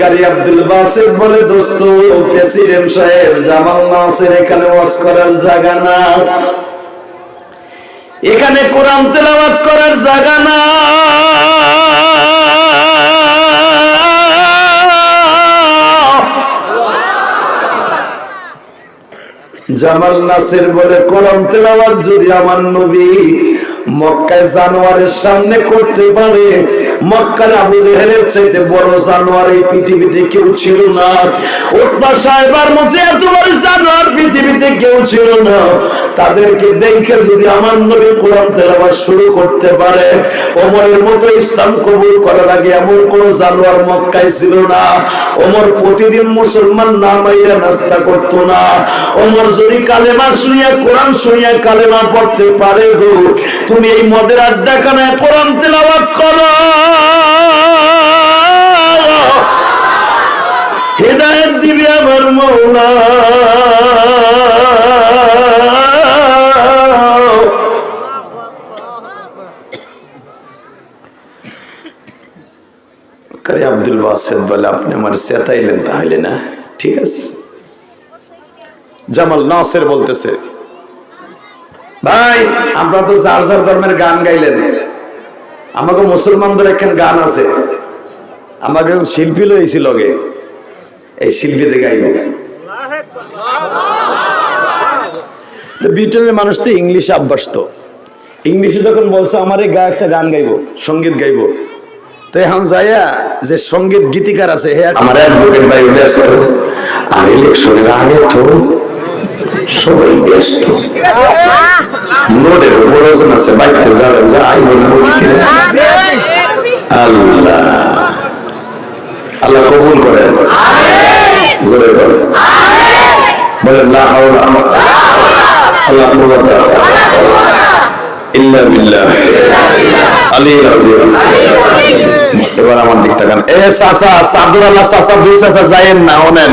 কারি আব্দুল বলে, দোস্ত, প্রেসিডেন্ট সাহেব, জামাল নাসের এখানে করার জায়গা না। এখানে কোরআন তেলাওয়াত করার জায়গা না। জামাল নাসির বলে, কোরআন তেলাওয়াত যদি আমার নবী মক্কায় জানোয়ারের সামনে করতে পারে। মক্কার আবু জেহেলের চাইতে বড় জানোয়ার এই পৃথিবীতে কেউ ছিল না। ওটনা সাহেবার মতো এত বড় জানোয়ার পৃথিবীতে কেউ ছিল না। তাদেরকে দেখে যদি আমার নবী কোরআন তেলাওয়াত শুরু করতে পারে, ওমরের মতো ইসলাম কবুল করার আগে এমন কোন জানোয়ার মক্কায় ছিল না। ওমর প্রতিদিন মুসলমান না মাইরা নাস্তা করতো না। ওমর যদি কালেমা শুনিয়া, কোরআন শুনিয়া কালেমা পড়তে পারে গো তুমি এই মদের আড্ডাখানায় কোরআন তেলাওয়াত করো। হেদায়ত দিবি আমার মৌলা। আব্দুল বলে, আপনি আমার তাহলে না? ঠিক আছে। জামাল নাসের বলতেছে ভাই, আমরা তো যার যার ধর্মের গান গাইলেন। আমাকে মুসলমানদের একখান গান আছে। আমাকে শিল্পী লইছিল লগে। এই শিল্পীতে গাইব। ব্রিটেনের মানুষ তো ইংলিশে অভ্যস্ত ইংলিশে যখন বলছে, আমার এই গা একটা গান গাইবো, সংগীত গাইবো। তো এখন যাইয়া যে সংগীত গীতিকার আছে, হে আমার ভাই আর ইলেকশনের আগে তো সবাই ব্যস্ত। নোটের উপর আছে বাইতে যাবে যা আইব না উঠতে আল্লাহ। আল্লাহ কবুল করেন জোরে না আল্লাহ এবার আমার দিক তাকান এ চাচা সাদুর আল্লাহ চাচা, দুই চাচা যায়েন না, ওনেন।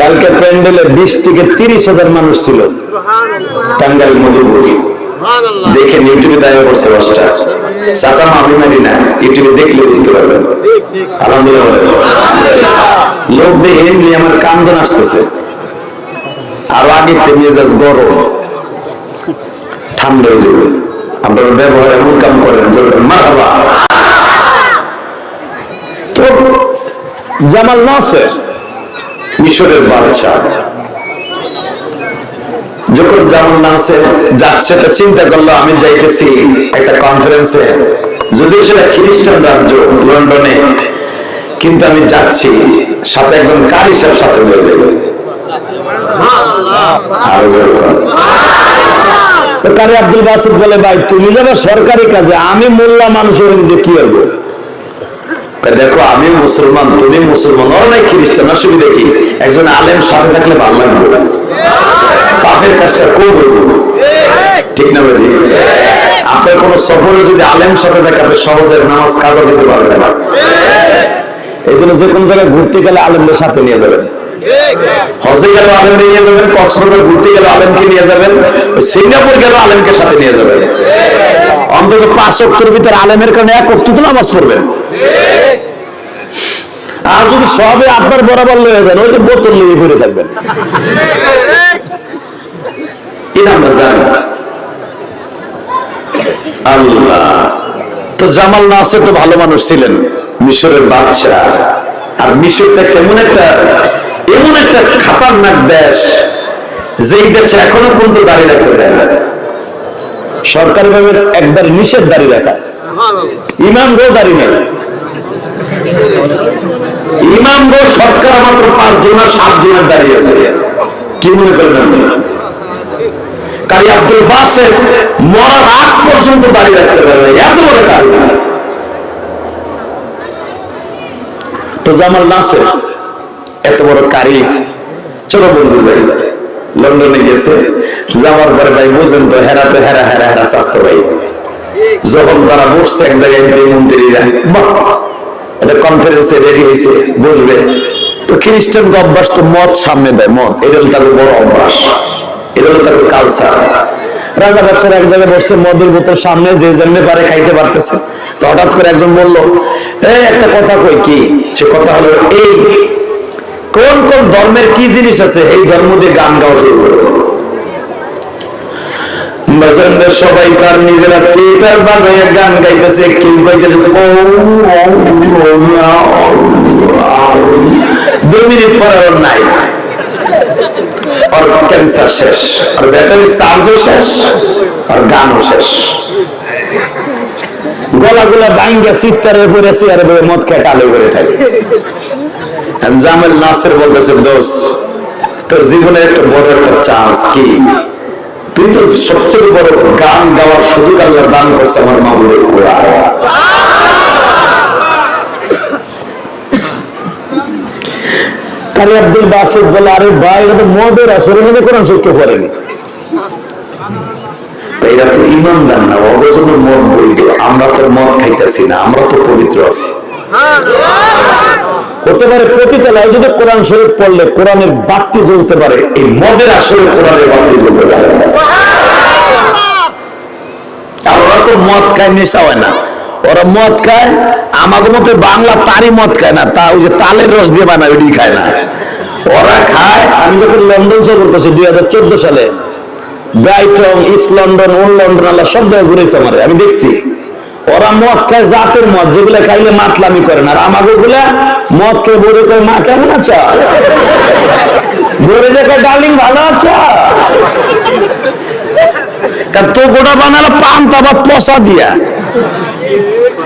কালকে প্যান্ডেলে বিশ থেকে তিরিশ হাজার মানুষ ছিল। টাঙ্গাইল মধুপুর। দেখেন ইউটিউবে দায় করছে বাসটা। চাটাম আমি মানি না ইউটিউবে দেখলে বুঝতে পারবেন। আলহামদুলিল্লাহ। লোক দেখে এমনি আমার কান্দন আসতেছে। আর আগে মেজাজ গরম। ঠান্ডা হয়ে যাবে। আপনার ব্যবহার এমন কাম করেন মারহাবা। তো জামাল নাসের মিশরের বাচ্চা যখন জামাল নাসের যাচ্ছে, তো চিন্তা করল, আমি যাইতেছি একটা কনফারেন্সে যদিও সেটা খ্রিস্টান রাজ্য, লন্ডনে, কিন্তু আমি যাচ্ছি, সাথে একজন কারি সাহেব সাথে হয়ে যাবে। কারি আব্দুল বাসিদ বলে, ভাই, তুমি যাবে সরকারি কাজে, আমি মোল্লা মানুষের যে কি হইব? দেখো আমি মুসলমান তুমি মুসলমান ওরা নাই খ্রিস্টান, অসুবিধা কি? একজন আলেম সাথে থাকলে ভালো লাগবে। পাপের কাজটা করব? ঠিক না ভাই আপনার কোন সফরে যদি আলেম সাথে থাকে, আপনি সহজে নামাজ কাজা দিতে পারবেন না। এই জন্য যে কোনো জায়গায় ঘুরতে গেলে আলেমদের সাথে নিয়ে যাবেন। হজে গেল আলেমকে নিয়ে যাবেন, কক্সবাজার ঘুরতে গেল আলেমকে নিয়ে যাবেন, সিঙ্গাপুর গেল আলেমকে সাথে নিয়ে যাবেন। অন্তত পাঁচ অক্টর ভিতরে আলেমের কারণে এক অক্ট তো নামাজ পড়বেন আর যদি সবে আপনার বরাবর লয়ে যান, ওই তো বোতল নিয়ে ঘুরে থাকবেন। আল্লাহ। তো জামাল নাসের তো ভালো মানুষ ছিলেন, মিশরের বাদশাহ। আর মিশরটা কেমন একটা, এমন একটা খাতারনাক দেশ, যেই দেশে এখনও পর্যন্ত দাঁড়িয়ে রাখতে দেয় না। সরকারি ভাবে একবার নিষেধ দাঁড়িয়ে রাখা ইমাম গো দাঁড়িয়ে নেই। ইমাম গো সরকার মাত্র পাঁচ জন সাত জনের দাঁড়িয়ে আছে। কি মনে করেন আপনি? কারি আব্দুল বাসের মরার আগ পর্যন্ত দাঁড়িয়ে রাখতে পারবে এত বড় কারি তো জামাল নাসের এত বড় কারি, চলো বন্ধু যাই। লন্ডনে গেছে। যাওয়ার পরে ভাই বুঝেন তো হেরা তো হেরা হেরা হেরা স্বাস্থ্য ভাই। যখন তারা বসছে, এক জায়গায় মন্ত্রীরা, বাহ! এটা কনফারেন্সে রেডি হয়েছে, বসবে। তো খ্রিস্টান অভ্যাস তো মদ সামনে দেয়, মদ। এটা হলো তাদের বড় অভ্যাস। এটা হলো তাদের কালচার রাজা বাচ্চারা এক জায়গায় বসছে, মদের বোতল সামনে, যে জন্য পারে খাইতে পারতেছে। তো হঠাৎ করে একজন বলল এই একটা কথা কই কি? সে কথা হলো, এই কোন কোন ধর্মের কি জিনিস আছে? এই ধর্ম দিয়ে গান গাওয়া শুরু করব বাজারে সবাই তার নিজেরা থিয়েটার গান গাইতেছে গাইতেছে দুই মিনিট নাই ক্যান্সার শেষ আর ব্যাটারি চার্জও শেষ আর গানও শেষ মদ করে থাকে জামেল নাসের বলতেছে দোষ তোর জীবনে একটা বড় একটা চান্স কি তুই তো সবচেয়ে বড় গান গাওয়ার সুযোগ আল্লাহ দান করছে আমার মামুদের কারি আব্দুল বাসিদ বলে আরে ভাই এটা তো মদের আসরে মধ্যে কোরআন শিক্ষা করেনি। এরা তো ইমানদার না ওদের জন্য মদ বৈধ। আমরা তো মদ খাইতেছি না আমরা তো পবিত্র আছি। হতে পারে প্রতিতলায় যদি কোরআন শরীফ পড়লে কোরআনের বাক্তি জ্বলতে পারে, এই মদের আসলে কোরআনের বাক্তি জ্বলতে পারে। আমাদের মতো বাংলা তারই মদ খায় না। তা ওই যে তালের রস দিয়ে খায় না। ওরা খায়, আমি যখন লন্ডন দুই হাজার চোদ্দ সালে ইস্ট লন্ডন, ওল্ড লন্ডন, আল্লাহ সব জায়গায় ঘুরেছে আমি দেখছি। ওরা মদ খায় জাতের মদ, যেগুলো খাইলে মাতলামি করে না। আর আমাকে গুলা মদ খেয়ে বলে করে মা, কেমন আছো? বলে যে ডার্লিং, ভালো আছো? তো গোটা বানালো পান্তা বা পচা দিয়া।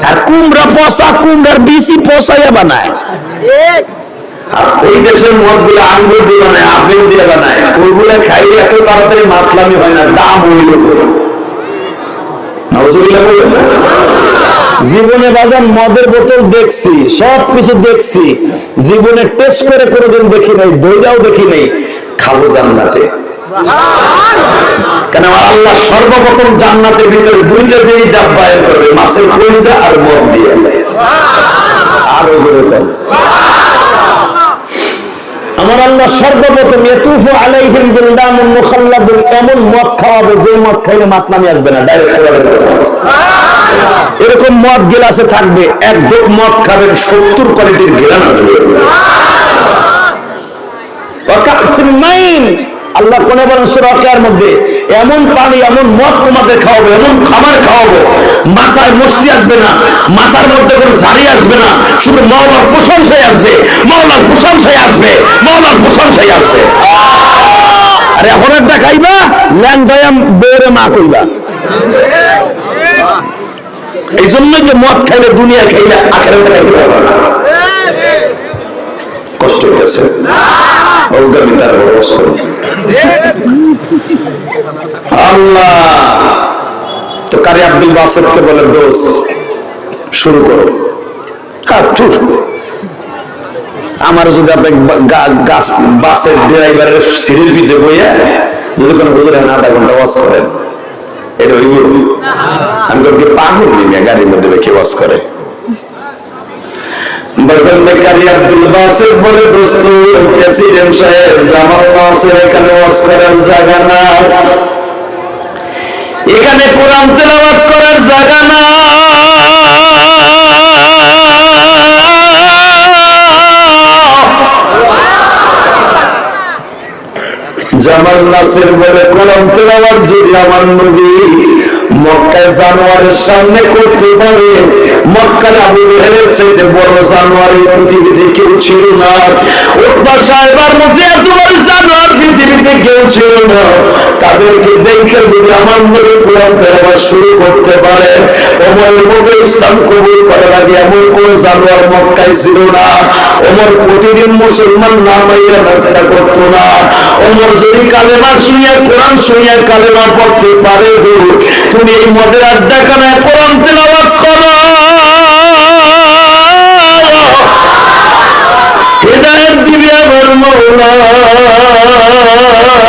আর কুমড়া পচা, কুমড়ার বেশি পচাইয়া বানায়। এই দেশের মদগুলো আঙ্গুর দিয়ে বানায়, আপেল দিয়ে বানায়। ওইগুলো খাইলে এত তাড়াতাড়ি মাতলামি হয় না, দাম হইল। নাউজুবিল্লাহ বলবেন না? জীবনে বাজার মদের বোতল দেখছি, সব কিছু দেখছি। জীবনে টেস্ট করে কোনোদিন দেখি নাই দইটাও দেখি নাই, খাব জান্নাতে। কেন আল্লাহ সর্বপ্রথম জান্নাতের ভিতরে দুইটা জিনিস ডাব্বায়ন করবে, মাছের কলিজা আর মদ দিয়ে। আরও জোরে আমার আল্লাহ সর্বপ্রথম ইয়াতুফু আলাইহিম বিলদামুন মুখাল্লাদুন, এমন মদ খাওয়াবে যে মদ খাইলে মাতলামি আসবে না, ডাইরেক্ট এরকম মদ গিলাসে থাকবে, এক ডোক মদ খাবেন, সত্তর কোয়ালিটির আসবে আল্লাহ কোনে বলেন মধ্যে, এমন পানি, এমন মদ তোমাদের খাওয়াবো, এমন খাবার খাওয়াবো, মাথায় মস্তি আসবে না, মাথার মধ্যে কোনো ঝাড়ি আসবে না, শুধু মাওলার প্রশংসাই আসবে মাওলার প্রশংসাই আসবে মাওলার প্রশংসাই আসবে। আরে, এখন একটা খাইবা ল্যান্ডায়াম বেড়ে মা কইবা। এই জন্যই যে মদ খাইলে, দুনিয়া খাইলে আখের কষ্ট হইতেছে। আমার যদি আপনি বাসের ড্রাইভারের সিঁড়ির পিছে বইয়া যদি কোনো হুজুর আধা ঘণ্টা ওয়াজ করেন এটা হইব আমি পাগল গাড়ির মধ্যে রেখে বাস করে? বজনকারী আব্দুল বাসির বলে দোস্ত, প্রেসিডেন্ট সাহেব, জামাল এখানে করার জায়গা না এখানে কোরআন তেলাওয়াত করার জায়গা না জামাল নাসের বলে কোরআন তেলাওয়াত যদি আমার নবী মক্কায় জানোয়ারের সামনে করতে পারে, মক্কার আবু জেহেলের চাইতে বড় জানোয়ার পৃথিবীতে কেউ ছিল না। উৎপা সাহেবার মধ্যে এত বড় জানোয়ার কেউ ছিল না তাদেরকে দেখে যদি আমার নবী কোরআন তেলাওয়াত শুরু করতে পারে, ওমরের মতো ইসলাম কবুল করার আগে এমন কোন জানোয়ার মক্কায় ছিল না। ওমর প্রতিদিন মুসলমান না মাইয়া নাস্তা করতো না। ওমর যদি কালেমা শুনিয়া, কোরআন শুনিয়া কালেমা পড়তে পারে তুমি এই মদের আড্ডাখানায় কোরআন তেলাওয়াত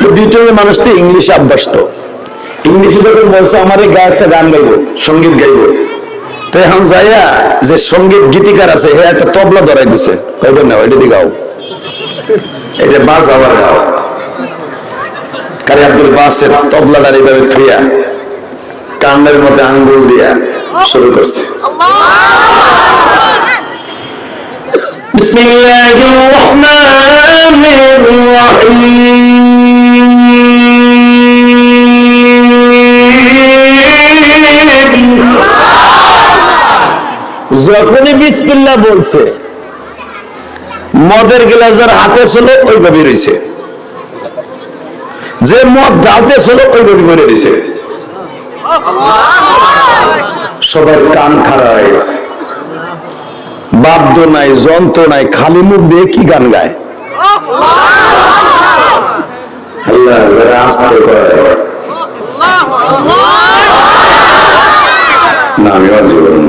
তো ব্রিটেনের মানুষ তো ইংলিশে অভ্যস্ত ইংলিশে যখন বলছে আমার এই গায়ে একটা গান গাইবো সংগীত গাইবো। তো এখন যাইয়া যে সংগীত গীতিকার আছে হে একটা তবলা ধরাই দিছে। কইবেন না ওইটা দিয়ে গাও। এটা বাস আবার গাও। কারি আব্দুল বাসের তবলাটার এইভাবে থুইয়া কান্ডের মধ্যে আঙ্গুল দিয়া শুরু করছে। বিসমিল্লাহির যখনই বিসমিল্লাহ বলছে, মদের গ্লাসের হাতে ছিল ওইভাবে রয়েছে। যে মদ ডালতে ছিল ওইভাবে মরে রয়েছে সবার কান খারাপ হয়ে গেছে। বাদ্য নাই, যন্ত্র নাই, খালি মুখ দিয়ে কি গান গায়? আল্লাহ যারা আসতে পারে না আমি অর্জন